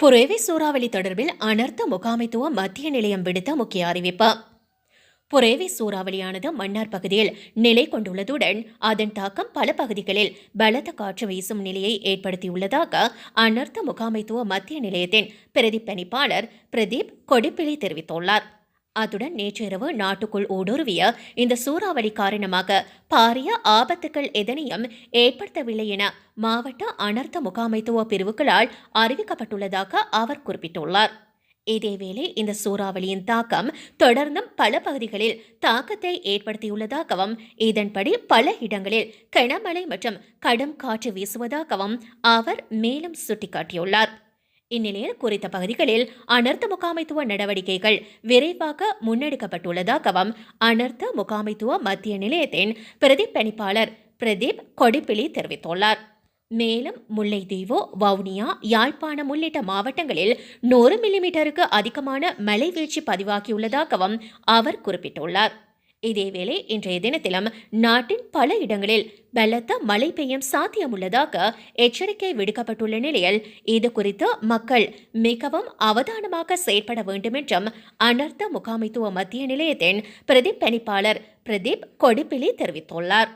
புரேவி சூறாவளி தொடர்பில் அனர்த்த முகாமைத்துவ மத்திய நிலையம் விடுத்த முக்கிய அறிவிப்பு. புரேவி சூறாவளியானது மன்னார் பகுதியில் நிலை கொண்டுள்ளதுடன் அதன் தாக்கம் பல பகுதிகளில் பலத்த காற்று வீசும் நிலையை ஏற்படுத்தியுள்ளதாக அனர்த்த முகாமைத்துவ மத்திய நிலையத்தின் பிரதிப்பணிப்பாளர் பிரதீப் கொடிப்பிலி தெரிவித்துள்ளார். அத்துடன் நேற்றிரவு நாட்டுக்குள் ஊடுருவிய இந்த சூறாவளி காரணமாக பாரிய ஆபத்துக்கள் எதனையும் ஏற்படுத்தவில்லை என மாவட்ட அனர்த்த முகாமைத்துவ பிரிவுகளால் அறிவிக்கப்பட்டுள்ளதாக அவர் குறிப்பிட்டுள்ளார். இதேவேளை இந்த சூறாவளியின் தாக்கம் தொடர்ந்தும் பல பகுதிகளில் தாக்கத்தை ஏற்படுத்தியுள்ளதாகவும் இதன்படி பல இடங்களில் கனமழை மற்றும் கடும் காற்று வீசுவதாகவும் அவர் மேலும் சுட்டிக்காட்டியுள்ளார். இந்நிலையில் குறித்த பகுதிகளில் அனர்த்த முகாமைத்துவ நடவடிக்கைகள் விரைவாக முன்னெடுக்கப்பட்டுள்ளதாகவும் அனர்த்த முகாமைத்துவ மத்திய நிலையத்தின் பிரதிப்பணிப்பாளர் பிரதீப் கொடிப்பிலி தெரிவித்துள்ளார். மேலும் முல்லைத்தீவு வவுனியா யாழ்ப்பாணம் உள்ளிட்ட மாவட்டங்களில் நூறு மில்லிமீட்டருக்கு அதிகமான மழை வீழ்ச்சி பதிவாகியுள்ளதாகவும் அவர் குறிப்பிட்டுள்ளார். இதேவேளை இன்றைய தினத்திலும் நாட்டின் பல இடங்களில் பலத்த மழை பெய்யும் சாத்தியமுள்ளதாக எச்சரிக்கை விடுக்கப்பட்டுள்ள நிலையில் இது குறித்து மக்கள் மிகவும் அவதானமாக செயற்பட வேண்டும் என்றும் அனர்த்த முகாமைத்துவ மத்திய நிலையத்தின் பிரதிப்பணிப்பாளர் பிரதீப் கொடிப்பிலி தெரிவித்துள்ளார்.